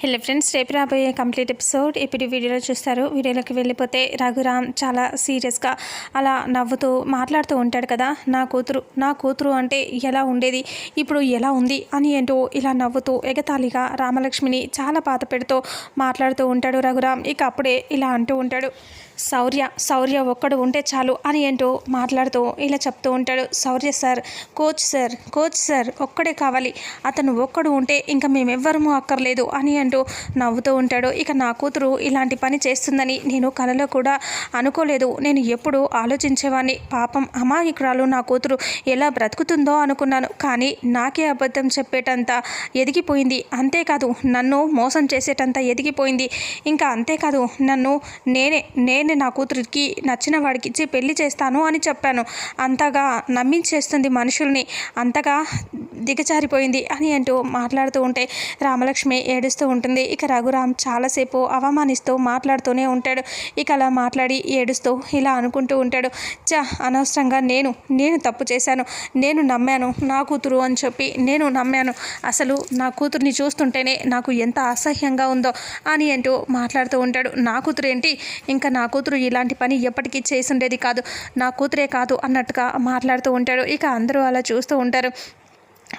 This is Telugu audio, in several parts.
హలో ఫ్రెండ్స్ రేపు రాబోయే కంప్లీట్ ఎపిసోడ్ ఇప్పుడు వీడియోలో చూస్తారు. వీడియోలోకి వెళ్ళిపోతే రఘురామ్ చాలా సీరియస్గా అలా నవ్వుతూ మాట్లాడుతూ ఉంటాడు కదా. నా కూతురు నా కూతురు అంటే ఎలా ఉండేది ఇప్పుడు ఎలా ఉంది అని ఏంటో ఇలా నవ్వుతూ ఎగతాళిగా రామలక్ష్మిని చాలా బాధ పెడుతూ మాట్లాడుతూ ఉంటాడు రఘురామ్. ఇక అప్పుడే ఇలా అంటూ ఉంటాడు. శౌర్య శౌర్య ఒక్కడు ఉంటే చాలు అని ఏంటో మాట్లాడుతూ ఇలా చెప్తూ ఉంటాడు. Shaurya sir coach sir coach sir ఒక్కడే కావాలి. అతను ఒక్కడు ఉంటే ఇంకా మేమెవ్వరము అక్కర్లేదు అని అంటూ నవ్వుతూ ఉంటాడు. ఇక నా కూతురు ఇలాంటి పని చేస్తుందని నేను కలలో కూడా అనుకోలేదు. నేను ఎప్పుడు ఆలోచించేవాడిని పాపం అమాయకురాలు నా కూతురు ఎలా బ్రతుకుతుందో అనుకున్నాను. కానీ నాకే అబద్ధం చెప్పేటంత ఎదిగిపోయింది. అంతేకాదు నన్ను మోసం చేసేటంత ఎదిగిపోయింది. ఇంకా అంతేకాదు నన్ను నేనే నేను నా కూతురికి నచ్చిన వాడికి ఇచ్చి పెళ్ళి చేస్తాను అని చెప్పాను. అంతగా నమ్మించేస్తుంది మనుషుల్ని. అంతగా దిగజారిపోయింది అని అంటూ మాట్లాడుతూ ఉంటే రామలక్ష్మి ఏడుస్తూ ఉంటుంది. ఇక రఘురామ్ చాలాసేపు అవమానిస్తూ మాట్లాడుతూనే ఉంటాడు. ఇక అలా మాట్లాడి ఏడుస్తూ ఇలా అనుకుంటూ ఉంటాడు. చా అనవసరంగా నేను నేను తప్పు చేశాను. నేను నమ్మాను నా కూతురు అని చెప్పి నేను నమ్మాను. అసలు నా కూతుర్ని చూస్తుంటేనే నాకు ఎంత అసహ్యంగా ఉందో అని అంటూ మాట్లాడుతూ ఉంటాడు. నా కూతురు ఏంటి ఇంకా నాకు కూతురు ఇలాంటి పని ఎప్పటికీ చేసి ఉండేది కాదు. నా కూతురే కాదు అన్నట్టుగా మాట్లాడుతూ ఉంటాడు. ఇక అందరూ అలా చూస్తూ ఉంటారు.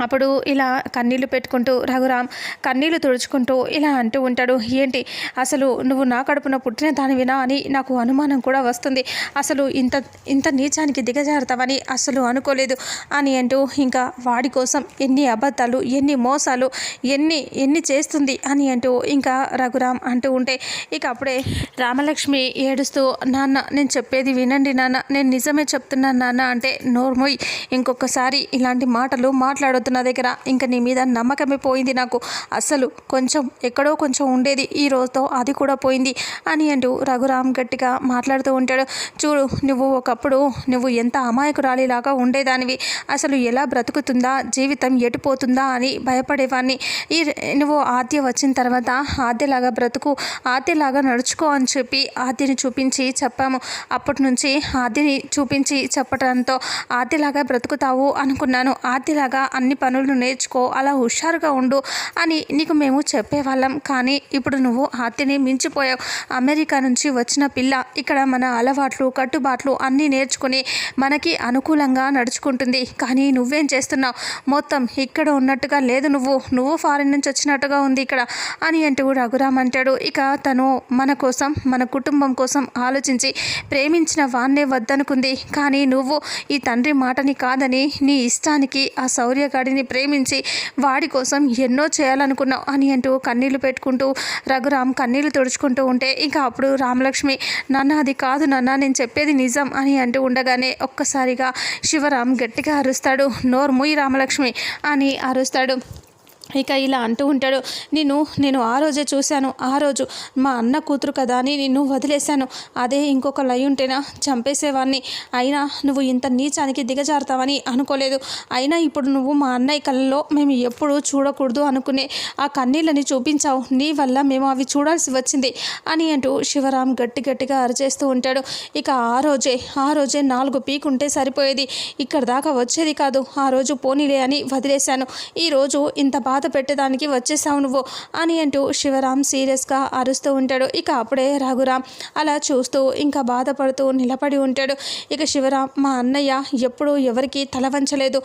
అప్పుడు ఇలా కన్నీళ్ళు పెట్టుకుంటూ రఘురామ్ కన్నీళ్ళు తుడుచుకుంటూ ఇలా అంటూ ఉంటాడు. ఏంటి? అసలు నువ్వు నా కడుపున పుట్టిన దానివినా అని నాకు అనుమానం కూడా వస్తుంది. అసలు ఇంత ఇంత నీచానికి దిగజారుతావని అసలు అనుకోలేదు అని అంటూ ఇంకా వాడి కోసం ఎన్ని అబద్ధాలు ఎన్ని మోసాలు ఎన్ని ఎన్ని చేస్తుంది అని అంటూ ఇంకా రఘురామ్ అంటూ ఉంటే ఇక అప్పుడే రామలక్ష్మి ఏడుస్తూ నాన్న నేను చెప్పేది వినండి నాన్న. నేను నిజమే చెప్తున్నాను నాన్న అంటే నోర్మోయ్. ఇంకొకసారి ఇలాంటి మాటలు మాట్లాడు మాట్లాడొద్దు నా దగ్గర. ఇంకా నీ మీద నమ్మకమే పోయింది నాకు. అసలు కొంచెం ఎక్కడో కొంచెం ఉండేది. ఈ రోజుతో అది కూడా పోయింది అని అంటూ రఘురామ్ గట్టిగా మాట్లాడుతూ ఉంటాడు. చూడు నువ్వు ఒకప్పుడు నువ్వు ఎంత అమాయకురాలిలాగా ఉండేదానివి. అసలు ఎలా బ్రతుకుతుందా? జీవితం ఎటుపోతుందా అని భయపడేవాడిని ఈ నువ్వు ఆద్య వచ్చిన తర్వాత ఆద్యలాగా బ్రతుకు ఆద్యలాగా నడుచుకో అని చెప్పి ఆద్యని చూపించి చెప్పాము. అప్పటి నుంచి ఆద్యని చూపించి చెప్పడంతో ఆద్యలాగా బ్రతుకుతావు అనుకున్నాను. ఆద్యలాగా అన్ని పనులు నేర్చుకో అలా హుషారుగా ఉండు అని నీకు మేము చెప్పేవాళ్ళం. కానీ ఇప్పుడు నువ్వు హత్యని మించిపోయావు. అమెరికా నుంచి వచ్చిన పిల్ల ఇక్కడ మన అలవాట్లు కట్టుబాట్లు అన్నీ నేర్చుకుని మనకి అనుకూలంగా నడుచుకుంటుంది. కానీ నువ్వేం చేస్తున్నావు? మొత్తం ఇక్కడ ఉన్నట్టుగా లేదు నువ్వు. నువ్వు ఫారిన్ నుంచి వచ్చినట్టుగా ఉంది ఇక్కడ అని అంటూ రఘురామ్ అంటాడు. ఇక తను మన కోసం మన కుటుంబం కోసం ఆలోచించి ప్రేమించిన వాన్నే వద్దనుకుంది. కానీ నువ్వు ఈ తండ్రి మాటని కాదని నీ ఇష్టానికి ఆ శౌర్యగా వాడిని ప్రేమించి వాడి కోసం ఎన్నో చేయాలనుకున్నావు అని అంటూ కన్నీళ్ళు పెట్టుకుంటూ రఘురామ్ కన్నీళ్ళు తుడుచుకుంటూ ఉంటే ఇంకా అప్పుడు రామలక్ష్మి నాన్న అది కాదు నాన్న నేను చెప్పేది నిజం అని అంటూ ఉండగానే ఒక్కసారిగా శివరాం గట్టిగా అరుస్తాడు. నోర్ ముయి రామలక్ష్మి అని అరుస్తాడు. ఇక ఇలా అంటూ ఉంటాడు నిన్ను నేను ఆ రోజే చూశాను ఆ రోజు మా అన్న కూతురు కదా అని నిన్ను వదిలేశాను. అదే ఇంకొక లై ఉంటేనా చంపేసేవాడిని అయినా నువ్వు ఇంత నీచానికి దిగజారుతావని అనుకోలేదు. అయినా ఇప్పుడు నువ్వు మా అన్నయ్య కళ్ళలో మేము ఎప్పుడూ చూడకూడదు అనుకునే ఆ కన్నీళ్ళని చూపించావు. నీ వల్ల మేము అవి చూడాల్సి వచ్చింది అని అంటూ శివరాం గట్టి గట్టిగా అరిచేస్తూ ఉంటాడు. ఇక ఆ రోజే ఆ రోజే నాలుగు పీకుంటే సరిపోయేది. ఇక్కడ దాకా వచ్చేది కాదు. ఆ రోజు పోనీలే అని వదిలేశాను. ఈరోజు ఇంత బాధ పెట్టేదానికి వచ్చేసావు నువ్వు అని అంటూ శివరాం సీరియస్గా అరుస్తూ ఉంటాడు. ఇక అప్పుడే రఘురాం అలా చూస్తూ ఇంకా బాధపడుతూ నిలబడి ఉంటాడు. ఇక శివరాం మా అన్నయ్య ఎప్పుడూ ఎవరికి తలవంచలేదు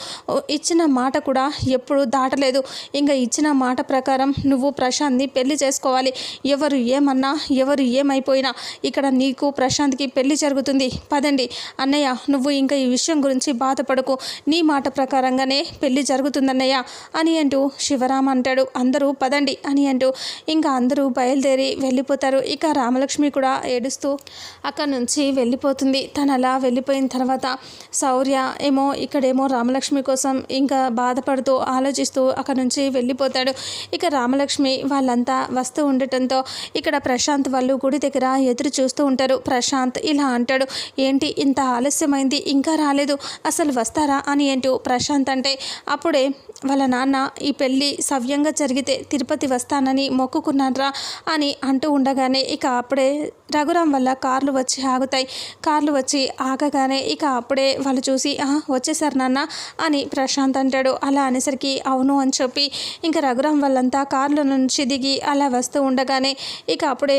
ఇచ్చిన మాట కూడా ఎప్పుడూ దాటలేదు. ఇంకా ఇచ్చిన మాట ప్రకారం నువ్వు ప్రశాంత్ని పెళ్ళి చేసుకోవాలి. ఎవరు ఏమన్నా ఎవరు ఏమైపోయినా ఇక్కడ నీకు ప్రశాంత్కి పెళ్ళి జరుగుతుంది. పదండి. అన్నయ్య నువ్వు ఇంకా ఈ విషయం గురించి బాధపడకు. నీ మాట ప్రకారంగానే పెళ్ళి జరుగుతుందన్నయ్య అని అంటూ శివరామ అంటాడు అందరూ పదండి అని అంటూ ఇంకా అందరూ బయలుదేరి వెళ్ళిపోతారు. ఇక రామలక్ష్మి కూడా ఏడుస్తూ అక్కడ నుంచి వెళ్ళిపోతుంది. తను అలా వెళ్ళిపోయిన తర్వాత శౌర్య ఏమో ఇక్కడేమో రామలక్ష్మి కోసం ఇంకా బాధపడుతూ ఆలోచిస్తూ అక్కడ నుంచి వెళ్ళిపోతాడు. ఇక రామలక్ష్మి వాళ్ళంతా వస్తూ ఉండటంతో ఇక్కడ ప్రశాంత్ వాళ్ళు గుడి దగ్గర ఎదురు చూస్తూ ఉంటారు. ప్రశాంత్ ఇలా అంటాడు ఏంటి ఇంత ఆలస్యమైంది? ఇంకా రాలేదు. అసలు వస్తారా? అని అంటూ ప్రశాంత్ అంటే అప్పుడే వాళ్ళ నాన్న ఈ పెళ్ళి సవ్యంగా జరిగితే తిరుపతి వస్తానని మొక్కుకున్నాన్రా అని అంటూ ఉండగానే ఇక అప్పుడే రఘురాం వల్ల కార్లు వచ్చి ఆగుతాయి. కార్లు వచ్చి ఆగగానే ఇక అప్పుడే వాళ్ళు చూసి వచ్చేసారు నాన్న అని ప్రశాంత్ అంటాడు. అలా అనేసరికి అవును అని చెప్పి ఇంకా రఘురాం వాళ్ళంతా కార్ల నుంచి దిగి అలా వస్తూ ఉండగానే ఇక అప్పుడే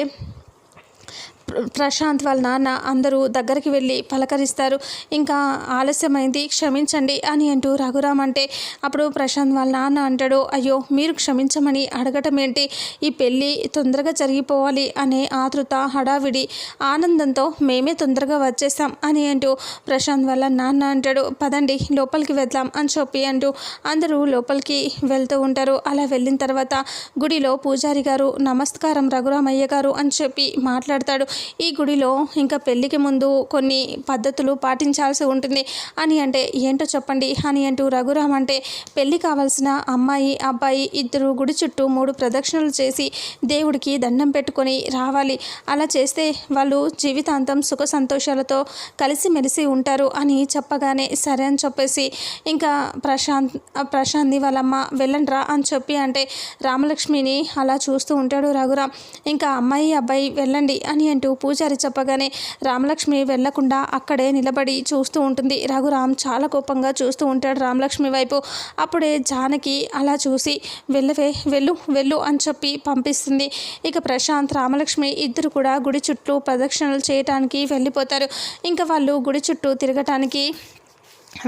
ప్రశాంత్ వాళ్ళ నాన్న అందరూ దగ్గరికి వెళ్ళి పలకరిస్తారు. ఇంకా ఆలస్యమైంది క్షమించండి అని అంటూ రఘురామ్ అంటే అప్పుడు ప్రశాంత్ వాళ్ళ నాన్న అంటాడు అయ్యో మీరు క్షమించమని అడగటం ఏంటి? ఈ పెళ్ళి తొందరగా జరిగిపోవాలి అనే ఆతృత హడావిడి ఆనందంతో మేమే తొందరగా వచ్చేసాం అని అంటూ ప్రశాంత్ వాళ్ళ నాన్న అంటాడు పదండి లోపలికి వెళ్దాం అని చెప్పి అంటూ అందరూ లోపలికి వెళ్తూ ఉంటారు. అలా వెళ్ళిన తర్వాత గుడిలో పూజారి గారు నమస్కారం రఘురామయ్య గారు అని చెప్పి మాట్లాడతాడు. ఈ గుడిలో ఇంకా పెళ్ళికి ముందు కొన్ని పద్ధతులు పాటించాల్సి ఉంటుంది. అని అంటే ఏంటో చెప్పండి? అని అంటూ రఘురామ్ అంటే పెళ్ళి కావాల్సిన అమ్మాయి అబ్బాయి ఇద్దరు గుడి చుట్టూ మూడు ప్రదక్షిణలు చేసి దేవుడికి దండం పెట్టుకొని రావాలి. అలా చేస్తే వాళ్ళు జీవితాంతం సుఖ సంతోషాలతో కలిసిమెలిసి ఉంటారు అని చెప్పగానే సరే అని చెప్పేసి ఇంకా ప్రశాంత్ ఆ ప్రశాంత్ని వాళ్ళమ్మ వెళ్ళండ్రా అని చెప్పి అంటే రామలక్ష్మిని అలా చూస్తూ ఉంటాడు రఘురామ్. ఇంకా అమ్మాయి అబ్బాయి వెళ్ళండి అని అంటూ పూజారి చెప్పగానే రామలక్ష్మి వెళ్ళకుండా అక్కడే నిలబడి చూస్తూ ఉంటుంది. రఘురామ్ చాలా కోపంగా చూస్తూ ఉంటాడు రామలక్ష్మి వైపు. అప్పుడే జానకి అలా చూసి వెళ్ళవే వెళ్ళు వెళ్ళు అని చెప్పి పంపిస్తుంది. ఇక ప్రశాంత్ రామలక్ష్మి ఇద్దరు కూడా గుడి చుట్టూ ప్రదక్షిణలు చేయటానికి వెళ్ళిపోతారు. ఇంకా వాళ్ళు గుడి చుట్టూ తిరగటానికి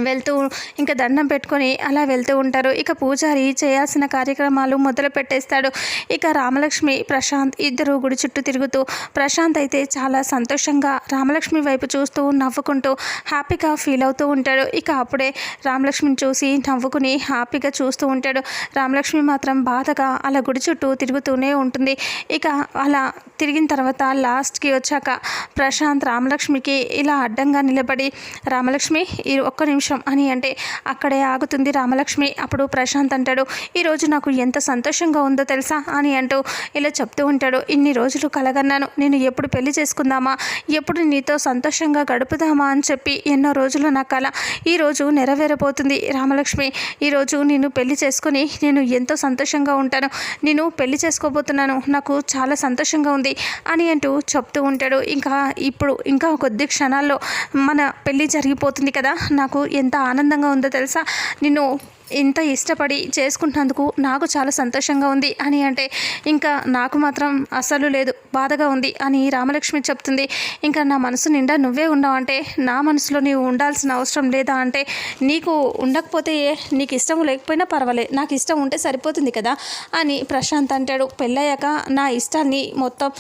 వెళ్తూ ఇంకా దండం పెట్టుకొని అలా వెళ్తూ ఉంటారు. ఇక పూజారి చేయాల్సిన కార్యక్రమాలు మొదలు పెట్టేస్తాడు. ఇక రామలక్ష్మి ప్రశాంత్ ఇద్దరు గుడి చుట్టూ తిరుగుతూ ప్రశాంత్ అయితే చాలా సంతోషంగా రామలక్ష్మి వైపు చూస్తూ నవ్వుకుంటూ హ్యాపీగా ఫీల్ అవుతూ ఉంటాడు. ఇక అప్పుడే రామలక్ష్మిని చూసి నవ్వుకుని హ్యాపీగా చూస్తూ ఉంటాడు. రామలక్ష్మి మాత్రం బాధగా అలా గుడి చుట్టూ తిరుగుతూనే ఉంటుంది. ఇక అలా తిరిగిన తర్వాత లాస్ట్కి వచ్చాక ప్రశాంత్ రామలక్ష్మికి ఇలా అడ్డంగా నిలబడి రామలక్ష్మి ఈ ఒక్క నిమిషం అని అంటే అక్కడే ఆగుతుంది రామలక్ష్మి. అప్పుడు ప్రశాంత్ అంటాడు ఈరోజు నాకు ఎంత సంతోషంగా ఉందో తెలుసా? అని అంటూ ఇలా చెప్తూ ఉంటాడు ఇన్ని రోజులు కలగన్నాను నేను ఎప్పుడు పెళ్ళి చేసుకుందామా? ఎప్పుడు నీతో సంతోషంగా గడుపుదామా? అని చెప్పి ఎన్నో రోజులు నా కల ఈరోజు నెరవేరబోతుంది. రామలక్ష్మి ఈరోజు నేను పెళ్ళి చేసుకుని నేను ఎంతో సంతోషంగా ఉంటాను. నేను పెళ్ళి చేసుకోబోతున్నాను. నాకు చాలా సంతోషంగా ఉంది అని అంటూ చెప్తూ ఉంటాడు. ఇంకా ఇప్పుడు ఇంకా కొద్ది క్షణాల్లో మన పెళ్ళి జరిగిపోతుంది కదా? నాకు ఎంత ఆనందంగా ఉందో తెలుసా? నిన్ను ఇంత ఇష్టపడి చేసుకుంటున్నందుకు నాకు చాలా సంతోషంగా ఉంది అని అంటే ఇంకా నాకు మాత్రం అస్సలు లేదు బాధగా ఉంది అని రామలక్ష్మి చెప్తుంది. ఇంకా నా మనసు నిండా నువ్వే ఉన్నావు అంటే నా మనసులో నీవు ఉండాల్సిన అవసరం లేదా అంటే నీకు ఉండకపోతే ఏ నీకు ఇష్టం లేకపోయినా పర్వాలేదు నాకు ఇష్టం ఉంటే సరిపోతుంది కదా అని ప్రశాంత్ అంటాడు. పెళ్ళయ్యాక నా ఇష్టాన్ని మొత్తం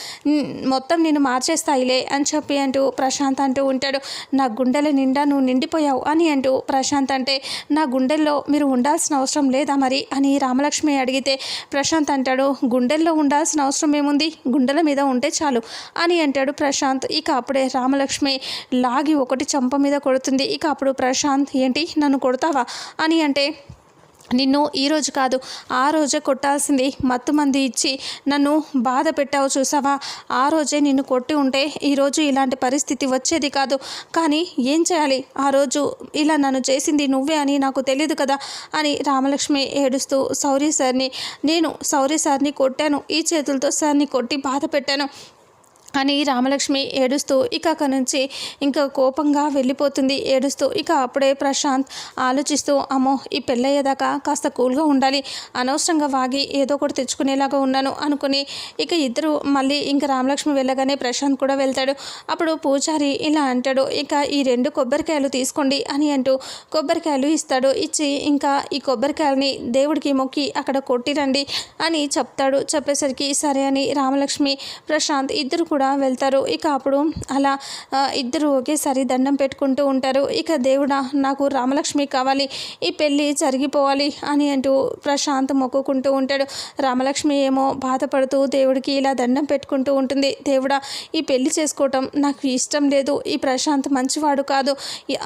మొత్తం నేను మార్చేస్తాయిలే అని చెప్పి అంటూ ప్రశాంత్ అంటూ ఉంటాడు. నా గుండెల నిండా నువ్వు నిండిపోయావు అని అంటూ ప్రశాంత్ అంటే నా గుండెల్లో మీరు ఉండాల్సిన అవసరం లేదా మరి అని రామలక్ష్మి అడిగితే ప్రశాంత్ అంటాడు గుండెల్లో ఉండాల్సిన అవసరం ఏముంది? గుండెల మీద ఉంటే చాలు అని అంటాడు ప్రశాంత్. ఇక అప్పుడే రామలక్ష్మి లాగి ఒకటి చంప మీద కొడుతుంది. ఇక అప్పుడు ప్రశాంత్ ఏంటి? నన్ను కొడతావా? అని అంటే నిన్ను ఈరోజు కాదు ఆ రోజే కొట్టాల్సింది మత్తు మంది ఇచ్చి నన్ను బాధ పెట్టావు చూసావా? ఆ రోజే నిన్ను కొట్టి ఉంటే ఈరోజు ఇలాంటి పరిస్థితి వచ్చేది కాదు. కానీ ఏం చేయాలి? ఆ రోజు ఇలా నన్ను చేసింది నువ్వే అని నాకు తెలియదు కదా అని రామలక్ష్మి ఏడుస్తూ సౌరీ సార్ని నేను సౌరీ సార్ని కొట్టాను. ఈ చేతులతో సార్ని కొట్టి బాధ పెట్టాను. అని రామలక్ష్మి ఏడుస్తూ ఇక అక్కడి నుంచి ఇంకా కోపంగా వెళ్ళిపోతుంది. ఏడుస్తూ ఇక అప్పుడే ప్రశాంత్ ఆలోచిస్తూ అమ్మో ఈ పెళ్ళయ్యేదాకా కాస్త కూల్గా ఉండాలి. అనవసరంగా వాగి ఏదో ఒకటి తెచ్చుకునేలాగా ఉన్నాను అనుకుని ఇక ఇద్దరు మళ్ళీ ఇంకా రామలక్ష్మి వెళ్ళగానే ప్రశాంత్ కూడా వెళ్తాడు. అప్పుడు పూజారి ఇలా అంటాడు ఇక ఈ రెండు కొబ్బరికాయలు తీసుకోండి అని అంటూ కొబ్బరికాయలు ఇస్తాడు. ఇచ్చి ఇంకా ఈ కొబ్బరికాయలని దేవుడికి మొక్కి అక్కడ కొట్టిరండి అని చెప్తాడు. చెప్పేసరికి సరే అని రామలక్ష్మి ప్రశాంత్ ఇద్దరు కూడా కూడా వెళ్తారు. ఇక అప్పుడు అలా ఇద్దరు ఒకేసారి దండం పెట్టుకుంటూ ఉంటారు. ఇక దేవుడా నాకు రామలక్ష్మి కావాలి. ఈ పెళ్ళి జరిగిపోవాలి అని అంటూ ప్రశాంత్ మొక్కుకుంటూ ఉంటాడు. రామలక్ష్మి ఏమో బాధపడుతూ దేవుడికి ఇలా దండం పెట్టుకుంటూ ఉంటుంది. దేవుడా ఈ పెళ్ళి చేసుకోవటం నాకు ఇష్టం లేదు. ఈ ప్రశాంత్ మంచివాడు కాదు.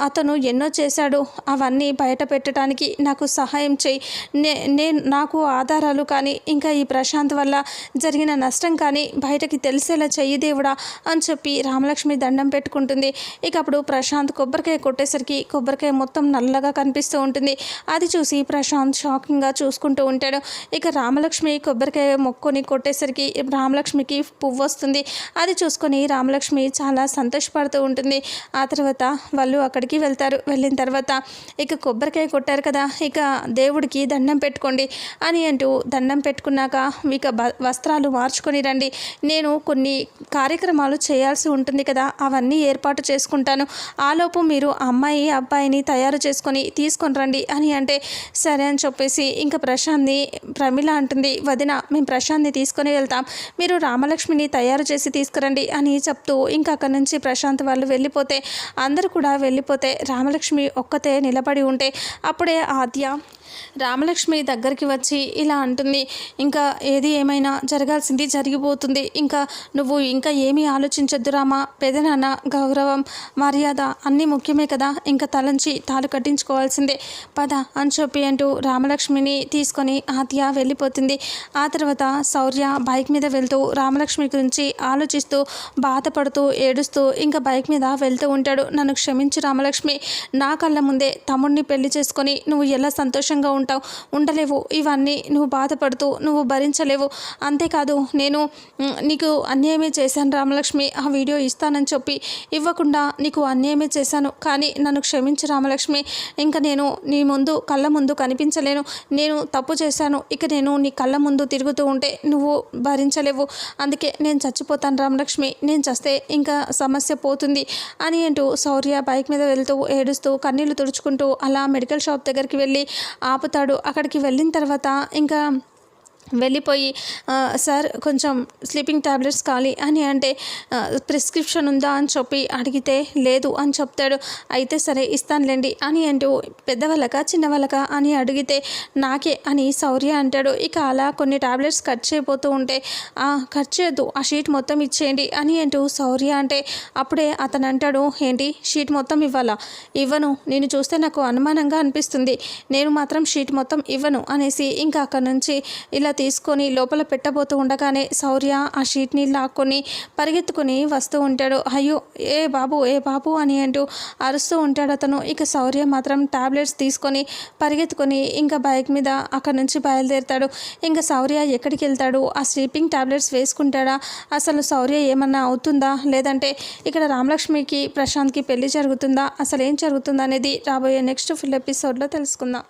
అతను ఎన్నో చేశాడు. అవన్నీ బయట పెట్టడానికి నాకు సహాయం చేయి. నే నేను నాకు ఆధారాలు కానీ ఇంకా ఈ ప్రశాంత్ వల్ల జరిగిన నష్టం కానీ బయటకి తెలిసేలా చెయ్యి దేవుడా అని చెప్పి రామలక్ష్మి దండం పెట్టుకుంటుంది. ఇక అప్పుడు ప్రశాంత్ కొబ్బరికాయ కొట్టేసరికి కొబ్బరికాయ మొత్తం నల్లగా కనిపిస్తూ ఉంటుంది. అది చూసి ప్రశాంత్ షాకింగ్గా చూసుకుంటూ ఉంటాడు. ఇక రామలక్ష్మి కొబ్బరికాయ మొక్కుని కొట్టేసరికి రామలక్ష్మికి పువ్వు వస్తుంది. అది చూసుకొని రామలక్ష్మి చాలా సంతోషపడుతూ ఉంటుంది. ఆ తర్వాత వాళ్ళు అక్కడికి వెళ్తారు. వెళ్ళిన తర్వాత ఇక కొబ్బరికాయ కొట్టారు కదా ఇక దేవుడికి దండం పెట్టుకోండి అని అంటూ దండం పెట్టుకున్నాక ఇక వస్త్రాలు మార్చుకొని రండి. నేను కొన్ని కార్యక్రమాలు చేయాల్సి ఉంటుంది కదా అవన్నీ ఏర్పాటు చేసుకుంటాను. ఆలోపు మీరు అమ్మాయి అబ్బాయిని తయారు చేసుకొని తీసుకొని రండి అని అంటే సరే అని చెప్పేసి ఇంకా ప్రశాంత్ని ప్రమిళ అంటుంది వదిన మేము ప్రశాంత్ని తీసుకొని వెళ్తాం మీరు రామలక్ష్మిని తయారు చేసి తీసుకురండి అని చెప్తూ ఇంకా అక్కడి నుంచి ప్రశాంత్ వాళ్ళు వెళ్ళిపోతే అందరూ కూడా వెళ్ళిపోతే రామలక్ష్మి ఒక్కతే నిలబడి ఉంటే అప్పుడే ఆద్య రామలక్ష్మి దగ్గరికి వచ్చి ఇలా అంటుంది ఇంకా ఏది ఏమైనా జరగాల్సింది జరిగిపోతుంది. ఇంకా నువ్వు ఇంకా ఏమీ ఆలోచించొద్దు రామా. పెదనాన్న గౌరవం మర్యాద అన్నీ ముఖ్యమే కదా. ఇంకా తలంచి తాలు కట్టించుకోవాల్సిందే. పద అని చెప్పి అంటూ రామలక్ష్మిని తీసుకొని ఆత్య వెళ్ళిపోతుంది. ఆ తర్వాత శౌర్య బైక్ మీద వెళ్తూ రామలక్ష్మి గురించి ఆలోచిస్తూ బాధపడుతూ ఏడుస్తూ ఇంకా బైక్ మీద వెళ్తూ ఉంటాడు. నన్ను క్షమించి రామలక్ష్మి. నా కళ్ళ ముందే తమ్ముడిని పెళ్ళి చేసుకొని నువ్వు ఎలా సంతోషంగా ఉంటావు. ఉండలేవు. ఇవన్నీ నువ్వు బాధపడుతూ నువ్వు భరించలేవు. అంతేకాదు నేను నీకు అన్యాయమే చేశాను రామలక్ష్మి. ఆ వీడియో ఇస్తానని చెప్పి ఇవ్వకుండా నీకు అన్యాయమే చేశాను. కానీ నన్ను క్షమించు రామలక్ష్మి. ఇంకా నేను నీ ముందు కళ్ళ ముందు కనిపించలేను. నేను తప్పు చేశాను. ఇక నేను నీ కళ్ళ ముందు తిరుగుతూ ఉంటే నువ్వు భరించలేవు. అందుకే నేను చచ్చిపోతాను రామలక్ష్మి. నేను చస్తే ఇంకా సమస్య పోతుంది అని అంటూ శౌర్య బైక్ మీద వెళ్తూ ఏడుస్తూ కన్నీళ్ళు తుడుచుకుంటూ అలా మెడికల్ షాప్ దగ్గరికి వెళ్ళి ఆపుతాడు. అక్కడికి వెళ్ళిన తర్వాత ఇంకా వెళ్ళిపోయి సార్ కొంచెం స్లీపింగ్ ట్యాబ్లెట్స్ కావాలి అని అంటే ప్రిస్క్రిప్షన్ ఉందా అని చెప్పి అడిగితే లేదు అని చెప్తాడు. అయితే సరే ఇస్తానులేండి అని అంటూ పెద్దవాళ్ళక చిన్నవాళ్ళక? అని అడిగితే నాకే అని శౌర్య అంటాడు. ఇక అలా కొన్ని ట్యాబ్లెట్స్ కట్ చేయబోతూ ఉంటే కట్ చేయొద్దు ఆ షీట్ మొత్తం ఇచ్చేయండి అని అంటూ శౌర్య అంటే అప్పుడే అతను అంటాడు ఏంటి షీట్ మొత్తం ఇవ్వాలా? ఇవ్వను నేను చూస్తే నాకు అనుమానంగా అనిపిస్తుంది. నేను మాత్రం షీట్ మొత్తం ఇవ్వను అనేసి ఇంకా అక్కడ నుంచి ఇలా తీసుకొని లోపల పెట్టబోతూ ఉండగానే శౌర్య ఆ షీట్ని లాక్కొని పరిగెత్తుకొని వస్తూ ఉంటాడు. అయ్యో ఏ బాబు ఏ బాబు అని అంటూ అరుస్తూ ఉంటాడు అతను. ఇక శౌర్య మాత్రం టాబ్లెట్స్ తీసుకొని పరిగెత్తుకొని ఇంకా బైక్ మీద అక్కడ నుంచి బయలుదేరుతాడు. ఇంకా శౌర్య ఎక్కడికి వెళ్తాడు? ఆ స్లీపింగ్ టాబ్లెట్స్ వేసుకుంటాడా? అసలు శౌర్య ఏమన్నా అవుతుందా? లేదంటే ఇక్కడ రామలక్ష్మికి ప్రశాంత్కి పెళ్ళి జరుగుతుందా? అసలు ఏం జరుగుతుందా అనేది రాబోయే నెక్స్ట్ ఫుల్ ఎపిసోడ్లో తెలుసుకుందాం.